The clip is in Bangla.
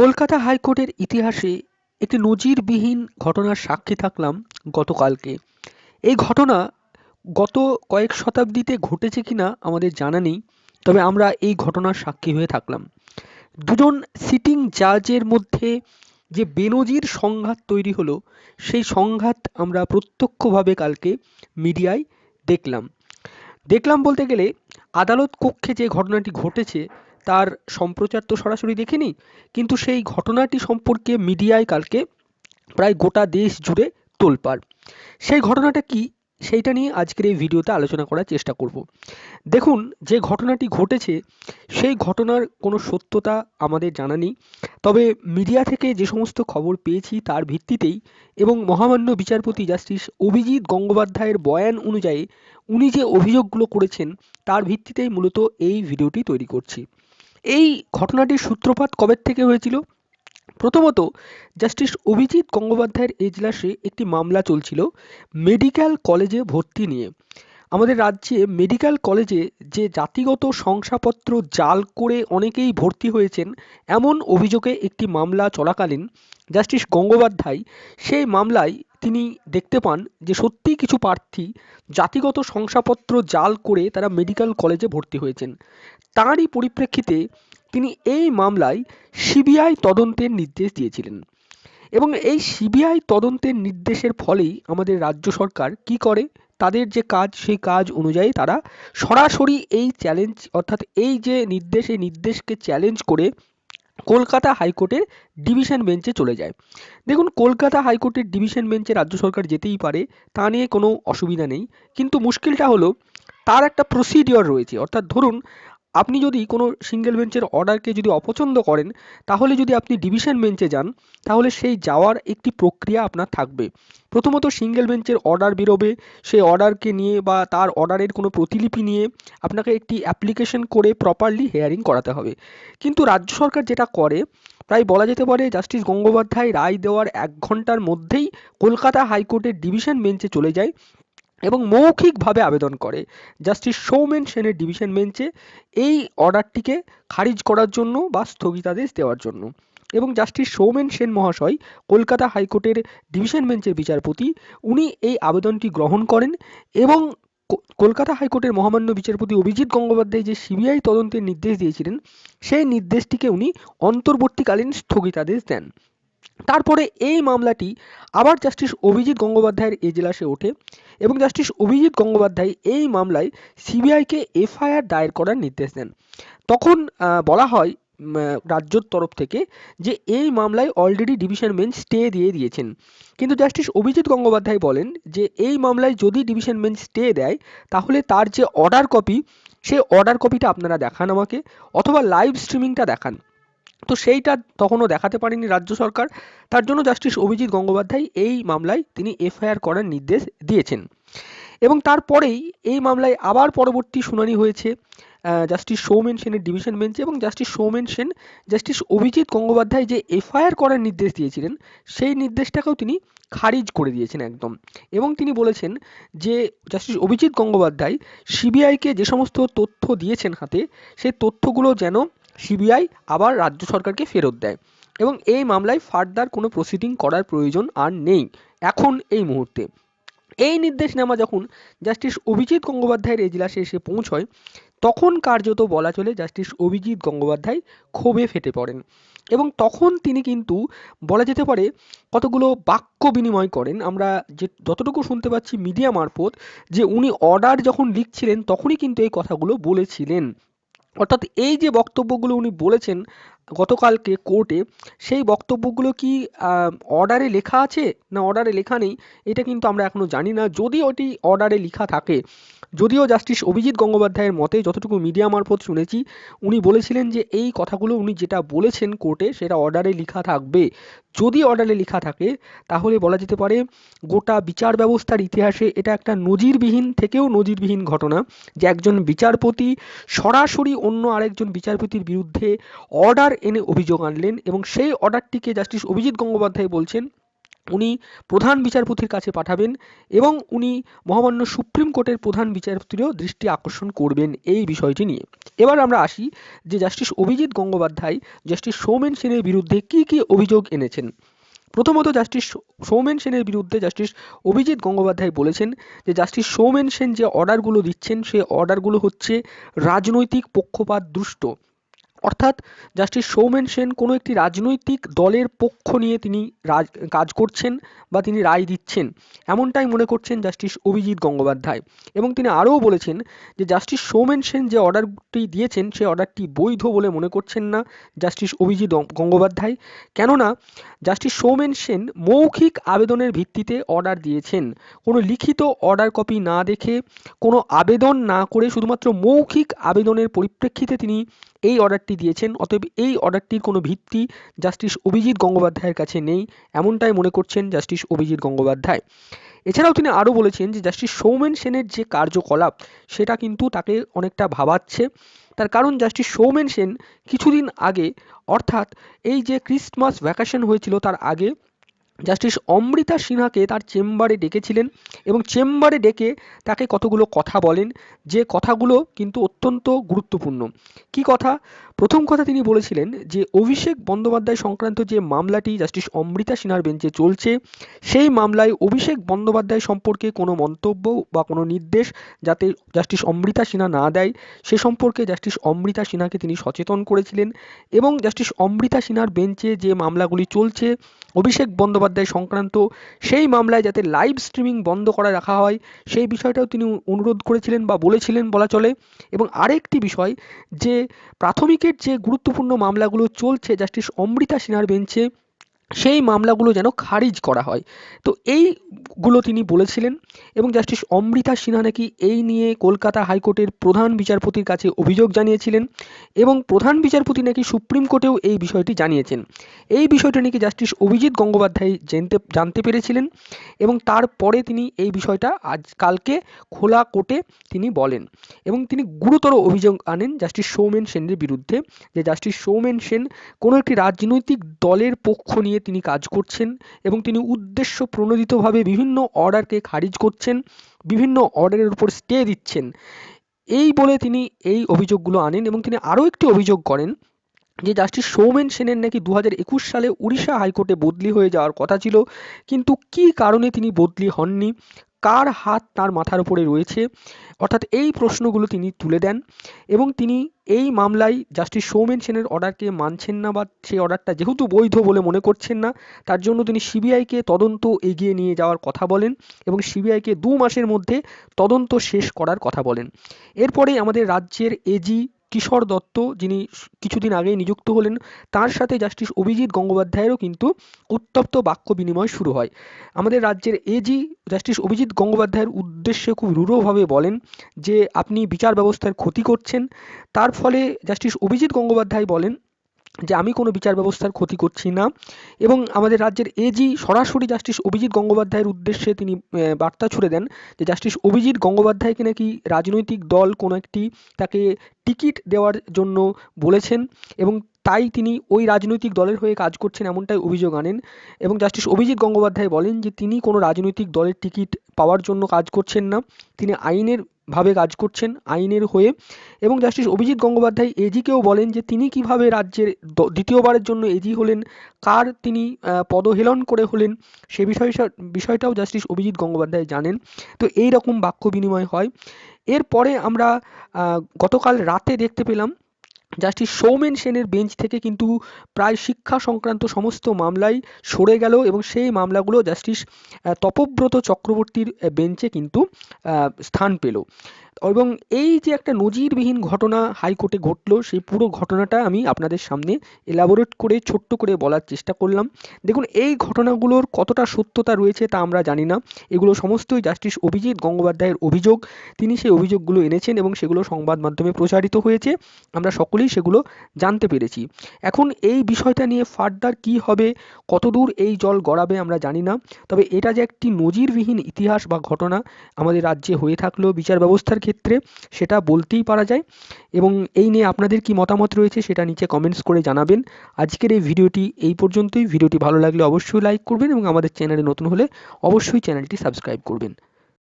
কলকাতা হাইকোর্টের ইতিহাসে একটি নজিরবিহীন ঘটনার সাক্ষী থাকলাম গতকালকে। এই ঘটনা গত কয়েক শতাব্দীতে ঘটেছে কিনা আমাদের জানা নেই, তবে আমরা এই ঘটনার সাক্ষী হয়ে থাকলাম। দুজন সিটিং জাজের মধ্যে যে বেনজির সংঘাত তৈরি হলো, সেই সংঘাত আমরা প্রত্যক্ষভাবে কালকে মিডিয়ায় দেখলাম। দেখলাম বলতে গেলে আদালত কক্ষে যে ঘটনাটি ঘটেছে তার সম্প্রচার তো সরাসরি দেখিনি, কিন্তু সেই ঘটনাটি সম্পর্কে মিডিয়ায় কালকে প্রায় গোটা দেশ জুড়ে তোলপাড়। সেই ঘটনাটা কি, সেইটা নিয়ে আজকের এই ভিডিওতে আলোচনা করার চেষ্টা করব। দেখুন, যে ঘটনাটি ঘটেছে, সেই ঘটনার কোনো সত্যতা আমাদের জানা নেই, তবে মিডিয়া থেকে যে সমস্ত খবর পেয়েছি তার ভিত্তিতেই এবং মহামান্য বিচারপতি জাস্টিস অভিজিৎ গঙ্গোপাধ্যায়ের বয়ান অনুযায়ী, উনি যে অভিযোগগুলো করেছেন, তার ভিত্তিতেই মূলত এই ভিডিওটি তৈরি করছি। এই ঘটনাটির সূত্রপাত কবে থেকে হয়েছিল? প্রথমত, জাস্টিস অভিজিৎ গঙ্গোপাধ্যায়ের এজলাসে একটি মামলা চলছিল মেডিকেল কলেজে ভর্তি নিয়ে। আমাদের রাজ্যে মেডিকেল কলেজে যে জাতিগত শংসাপত্র জাল করে অনেকেই ভর্তি হয়েছেন, এমন অভিযোগে একটি মামলা চলাকালীন জাস্টিস গঙ্গোপাধ্যায়, সেই মামলায় তিনি দেখতে পান যে সত্যিই কিছু প্রার্থী জাতিগত শংসাপত্র জাল করে তারা মেডিকেল কলেজে ভর্তি হয়েছেন। তাঁরই পরিপ্রেক্ষিতে তিনি এই মামলায় সিবিআই তদন্তের নির্দেশ দিয়েছিলেন। এবং এই সিবিআই তদন্তের নির্দেশের ফলেই আমাদের রাজ্য সরকার কি করে? তাদের যে কাজ, সেই কাজ অনুযায়ী তারা সরাসরি এই চ্যালেঞ্জ অর্থাৎ এই যে নির্দেশ, এই নির্দেশকে চ্যালেঞ্জ করে কলকাতা হাইকোর্টের ডিভিশন বেঞ্চে চলে যায়। দেখুন, কলকাতা হাইকোর্টের ডিভিশন বেঞ্চে রাজ্য সরকার যেতেই পারে, তা নিয়ে কোনো অসুবিধা নেই। কিন্তু মুশকিলটা হলো, তার একটা প্রসিডিওর রয়েছে। অর্থাৎ ধরুন আপনি যদি কোনো সিঙ্গেল বেঞ্চের অর্ডারকে যদি অপছন্দ করেন, তাহলে যদি আপনি ডিভিশন বেঞ্চে যান, তাহলে সেই যাওয়ার একটি প্রক্রিয়া আপনার থাকবে। প্রথমত সিঙ্গেল বেঞ্চের অর্ডার বেরোবে, সেই অর্ডারকে নিয়ে বা তার অর্ডারের কোনো প্রতিলিপি নিয়ে আপনাকে একটি অ্যাপ্লিকেশন করে প্রপারলি হেয়ারিং করাতে হবে। কিন্তু রাজ্য সরকার যেটা করে, প্রায় বলা যেতে পারে জাস্টিস গঙ্গোপাধ্যায় রায় দেওয়ার এক ঘণ্টার মধ্যেই কলকাতা হাইকোর্টের ডিভিশন বেঞ্চে চলে যায়। এবং মৌখিকভাবে আবেদন করে। জাস্টিস সৌমেন সেনের ডিভিশন বেঞ্চে এই অর্ডারটিকে খারিজ করার জন্য বা স্থগিতাদেশ দেওয়ার জন্য। এবং জাস্টিস সৌমেন সেন মহাশয়, কলকাতা হাইকোর্টের ডিভিশন বেঞ্চের বিচারপতি, উনি এই আবেদনটি গ্রহণ করেন এবং কলকাতা হাইকোর্টের মহামান্য বিচারপতি অভিজিৎ গঙ্গোপাধ্যায় যে সিবিআই তদন্তের নির্দেশ দিয়েছিলেন, সেই নির্দেশটিকে উনি অন্তর্বর্তীকালীন স্থগিতাদেশ দেন। তারপরে এই মামলাটি আবার জাস্টিস অভিজিৎ গঙ্গোপাধ্যায়ের এজলাসে ওঠে এবং জাস্টিস অভিজিৎ গঙ্গোপাধ্যায় এই মামলায় সিবিআইকে এফআইআর দায়ের করার নির্দেশ দেন। তখন বলা হয় রাজ্যর তরফ থেকে যে এই মামলায় অলরেডি ডিভিশন বেঞ্চ স্টে দিয়ে দিয়েছেন। কিন্তু জাস্টিস অভিজিৎ গঙ্গোপাধ্যায় বলেন যে এই মামলায় যদি ডিভিশন বেঞ্চ স্টে দেয়, তাহলে তার যে অর্ডার কপি সেই অর্ডার কপিটা আপনারা দেখান আমাকে, অথবা লাইভ স্ট্রিমিংটা দেখান। তো সেইটা তখনও দেখাতে পারেনি রাজ্য সরকার। তার জন্য জাস্টিস অভিজিৎ গঙ্গোপাধ্যায় এই মামলায় তিনি এফআইআর করার নির্দেশ দিয়েছেন। এবং তারপরেই এই মামলায় আবার পরবর্তী শুনানি হয়েছে জাস্টিস সৌমেন সেনের ডিভিশন বেঞ্চে এবং জাস্টিস সৌমেন সেন, জাস্টিস অভিজিৎ গঙ্গোপাধ্যায় যে এফআইআর করার নির্দেশ দিয়েছিলেন, সেই নির্দেশটাকেও তিনি খারিজ করে দিয়েছেন একদম। এবং তিনি বলেছেন যে জাস্টিস অভিজিৎ গঙ্গোপাধ্যায় সিবিআইকে যে সমস্ত তথ্য দিয়েছেন হাতে, সেই তথ্যগুলো যেন সিবিআই আবার রাজ্য সরকারকে ফেরত দেয় এবং এই মামলায় ফার্দার কোনো প্রসিডিং করার প্রয়োজন আর নেই এখন এই মুহূর্তে। এই নির্দেশ নির্দেশনামা যখন জাস্টিস অভিজিৎ গঙ্গোপাধ্যায়ের এজলাসে এসে পৌঁছয়, তখন কার্যত বলা চলে জাস্টিস অভিজিৎ গঙ্গোপাধ্যায় ক্ষোভে ফেটে পড়েন এবং তখন তিনি কিন্তু বলা যেতে পারে কতগুলো বাক্য বিনিময় করেন। আমরা যে যতটুকু শুনতে পাচ্ছি মিডিয়া মারফত যে উনি অর্ডার যখন লিখছিলেন, তখনই কিন্তু এই কথাগুলো বলেছিলেন। অর্থাৎ এই যে বক্তব্যগুলো উনি বলেছেন গতকালকে কোর্টে সেই বক্তব্যগুলো কি অর্ডারে লেখা আছে? না অর্ডারে লেখা নেই? এটা কিন্তু আমরা এখনও জানি না। যদি ওটি অর্ডারে লেখা থাকে, যদিও জাস্টিস অভিজিৎ গঙ্গোপাধ্যায়ের মতে যতটুকু মিডিয়া মারফত শুনেছি, উনি বলেছিলেন যে এই কথাগুলো উনি যেটা বলেছেন কোর্টে, সেটা অর্ডারে লেখা থাকবে। যদি অর্ডারে লেখা থাকে, তাহলে বলা যেতে পারে গোটা বিচার ব্যবস্থার ইতিহাসে এটা একটা নজিরবিহীন, থেকেও নজিরবিহীন ঘটনা যে একজন বিচারপতি সরাসরি অন্য আরেকজন বিচারপতির বিরুদ্ধে অর্ডার এনে অভিযোগ আনলেন এবং সেই অর্ডারটিকে জাস্টিস অভিজিৎ গঙ্গোপাধ্যায় বলছেন, উনি প্রধান বিচারপতির কাছে পাঠাবেন এবং উনি মহামান্য সুপ্রিম কোর্টের প্রধান বিচারপতিরও দৃষ্টি আকর্ষণ করবেন এই বিষয়টি নিয়ে। এবার আমরা আসি যে জাস্টিস অভিজিৎ গঙ্গোপাধ্যায়, জাস্টিস সৌমেন সেনের বিরুদ্ধে কী কী অভিযোগ এনেছেন। প্রথমত জাস্টিস সৌমেন সেনের বিরুদ্ধে জাস্টিস অভিজিৎ গঙ্গোপাধ্যায় বলেছেন যে জাস্টিস সৌমেন সেন যে অর্ডারগুলো দিচ্ছেন সেই অর্ডারগুলো হচ্ছে রাজনৈতিক পক্ষপাত দুষ্ট অর্থাৎ জাস্টিস সৌমেন সেন কোনো একটি রাজনৈতিক দলের পক্ষ নিয়ে তিনি রাজ, কাজ করছেন বা তিনি রায় দিচ্ছেন, এমনটাই মনে করছেন জাস্টিস অভিজিৎ গঙ্গোপাধ্যায়। এবং তিনি আরও বলেছেন যে জাস্টিস সৌমেন সেন যে অর্ডারটি দিয়েছেন সেই অর্ডারটি বৈধ বলে মনে করছেন না জাস্টিস অভিজিৎ গঙ্গোপাধ্যায়। কেননা জাস্টিস সৌমেন সেন মৌখিক আবেদনের ভিত্তিতে অর্ডার দিয়েছেন। কোনো লিখিত অর্ডার কপি না দেখে কোনো আবেদন না করে শুধুমাত্র মৌখিক আবেদনের পরিপ্রেক্ষিতে তিনি এই অর্ডারটি দিয়েছেন, অতএব এই অর্ডারটির কোনো ভিত্তি জাস্টিস অভিজিৎ গঙ্গোপাধ্যায়ের কাছে নেই, এমনটাই মনে করছেন জাস্টিস অভিজিৎ গঙ্গোপাধ্যায়। এছাড়াও তিনি আরও বলেছেন যে জাস্টিস সৌমেন সেনের যে কার্যকলাপ, সেটা কিন্তু তাকে অনেকটা ভাবাচ্ছে। তার কারণ জাস্টিস সৌমেন সেন কিছুদিন আগে, অর্থাৎ এই যে ক্রিসমাস ভ্যাকেশন হয়েছিল তার আগে জাস্টিস অমৃতা সিনহাকে তার চেম্বারে ডেকেছিলেন এবং চেম্বারে ডেকে তাকে কতগুলো কথা বলেন, যে কথাগুলো কিন্তু অত্যন্ত গুরুত্বপূর্ণ। কি কথা? প্রথম কথা তিনি বলেছিলেন যে অভিষেক বন্দ্যোপাধ্যায় সংক্রান্ত যে মামলাটি জাস্টিস অমৃতা সিনহার বেঞ্চে চলছে, সেই মামলায় অভিষেক বন্দ্যোপাধ্যায় সম্পর্কে কোনো মন্তব্য বা কোনো নির্দেশ যাতে জাস্টিস অমৃতা সিনহা না দেয়, সে সম্পর্কে জাস্টিস অমৃতা সিনহাকে তিনি সচেতন করেছিলেন এবং জাস্টিস অমৃতা সিনহার বেঞ্চে যে মামলাগুলি চলছে, অভিষেক বন্দ্যোপাধ্যায় সংক্রান্ত সেই মামলায় যাতে লাইভ স্ট্রিমিং বন্ধ করা রাখা হয়, সেই বিষয়টাও তিনি অনুরোধ করেছিলেন বা বলেছিলেন বলা চলে। এবং আরেকটি বিষয় যে প্রাথমিকের যে গুরুত্বপূর্ণ মামলাগুলো চলছে জাস্টিস অমৃতা সিনহার বেঞ্চে। সেই মামলাগুলো যেন খারিজ করা হয়। তো এইগুলো তিনি বলেছিলেন এবং জাস্টিস অমৃতা সিনহা নাকি এই নিয়ে কলকাতা হাইকোর্টের প্রধান বিচারপতির কাছে অভিযোগ জানিয়েছিলেন এবং প্রধান বিচারপতি নাকি সুপ্রিম কোর্টেও এই বিষয়টি জানিয়েছেন। এই বিষয়টা নাকি জাস্টিস অভিজিৎ গঙ্গোপাধ্যায় জানতে জানতে পেরেছিলেন এবং তারপরে তিনি এই বিষয়টা আজ, কালকে খোলা কোর্টে তিনি বলেন এবং তিনি গুরুতর অভিযোগ আনেন জাস্টিস সৌমেন সেনের বিরুদ্ধে যে জাস্টিস সৌমেন সেন কোনো একটি রাজনৈতিক দলের পক্ষ নিয়ে তিনি কাজ করছেন এবং তিনি উদ্দেশ্য প্রণোদিতভাবে বিভিন্ন অর্ডারকে খারিজ করছেন, বিভিন্ন অর্ডারের উপর স্টে দিচ্ছেন। এই বলে তিনি এই অভিযোগগুলো আনেন এবং তিনি আরও একটি অভিযোগ করেন যে জাস্টিস সৌমেন সেনের নাকি দু একুশ সালে উড়িষ্যা হাইকোর্টে বদলি হয়ে যাওয়ার কথা ছিল, কিন্তু কি কারণে তিনি বদলি হননি? কার হাত তার মাথার উপরে রয়েছে? অর্থাৎ এই প্রশ্নগুলো তিনি তুলে দেন এবং তিনি এই মামলায় জাস্টিস সৌমেন সেনের অর্ডারকে মানছেন না বা সেই অর্ডারটা যেহেতু বৈধ বলে মনে করছেন না, তার জন্য তিনি সিবিআইকে তদন্ত এগিয়ে নিয়ে যাওয়ার কথা বলেন এবং সিবিআইকে দু মাসের মধ্যে তদন্ত শেষ করার কথা বলেন। এরপরে আমাদের রাজ্যের এজি কিশোর দত্ত, যিনি কিছুদিন আগেই নিযুক্ত হলেন, তার সাথে জাস্টিস অভিজিৎ গঙ্গোপাধ্যায়েরও কিন্তু উত্তপ্ত বাক্য বিনিময় শুরু হয়। আমাদের রাজ্যের এজি জাস্টিস অভিজিৎ গঙ্গোপাধ্যায়ের উদ্দেশ্যে খুব রূঢ়ভাবে বলেন যে, আপনি বিচার ব্যবস্থার ক্ষতি করছেন। তার ফলে জাস্টিস অভিজিৎ গঙ্গোপাধ্যায় বলেন যে আমি কোনো বিচার ব্যবস্থার ক্ষতি করছি না। এবং আমাদের রাজ্যের এজি সরাসরি জাস্টিস অভিজিৎ গঙ্গোপাধ্যায়ের উদ্দেশ্যে তিনি বার্তা ছুড়ে দেন যে জাস্টিস অভিজিৎ গঙ্গোপাধ্যায়কে নাকি রাজনৈতিক দল কোনো একটি তাকে টিকিট দেওয়ার জন্য বলেছেন এবং তাই তিনি ওই রাজনৈতিক দলের হয়ে কাজ করছেন এমনটাই অভিযোগ আনেন এবং জাস্টিস অভিজিৎ গঙ্গোপাধ্যায় বলেন যে তিনি কোনো রাজনৈতিক দলের টিকিট পাওয়ার জন্য কাজ করছেন না, তিনি আইনের ভাবে কাজ করছেন, আইনের হয়ে। এবং জাস্টিস অভিজিৎ গঙ্গোপাধ্যায় এজিকেও বলেন যে তিনি কীভাবে রাজ্যের দ্বিতীয়বারের জন্য এজি হলেন, কার তিনি পদহেলন করে হলেন, সে বিষয় বিষয়টাও জাস্টিস অভিজিৎ গঙ্গোপাধ্যায় জানেন। তো এই রকম বাক্য বিনিময় হয়। এরপরে আমরা গতকাল রাতে দেখতে পেলাম জাস্টিস সৌমেন সেনের বেঞ্চ থেকে কিন্তু প্রায় শিক্ষা সংক্রান্ত সমস্ত মামলাই সরে গেল এবং সেই মামলাগুলো জাস্টিস তপব্রত চক্রবর্তীর বেঞ্চে কিন্তু স্থান পেল। এবং এই যে একটা নজিরবিহীন ঘটনা হাইকোর্টে ঘটলো, সেই পুরো ঘটনাটা আমি আপনাদের সামনে এলাবোরেট করে, ছোট্ট করে বলার চেষ্টা করলাম। দেখুন, এই ঘটনাগুলোর কতটা সত্যতা রয়েছে তা আমরা জানি না। এগুলো সমস্তই জাস্টিস অভিজিৎ গঙ্গোপাধ্যায়ের অভিযোগ। তিনি সেই অভিযোগগুলো এনেছেন এবং সেগুলো সংবাদ মাধ্যমে প্রচারিত হয়েছে। আমরা সকলেই সেগুলো জানতে পেরেছি। এখন এই বিষয়টা নিয়ে ফার্দার কি হবে, কতদূর এই জল গড়াবে আমরা জানি না। তবে এটা যে একটি নজিরবিহীন ইতিহাস বা ঘটনা আমাদের রাজ্যে হয়ে থাকল, বিচার ব্যবস্থার ক্ষেত্রে সেটা বলতেই পারা যায় এবং এই নিয়ে আপনাদের কি মতামত রয়েছে সেটা নিচে কমেন্টস করে জানাবেন। আজকের এই ভিডিওটি এই পর্যন্তই। ভিডিওটি ভালো লাগলে অবশ্যই লাইক করবেন এবং আমাদের চ্যানেলে নতুন হলে অবশ্যই চ্যানেলটি সাবস্ক্রাইব করবেন।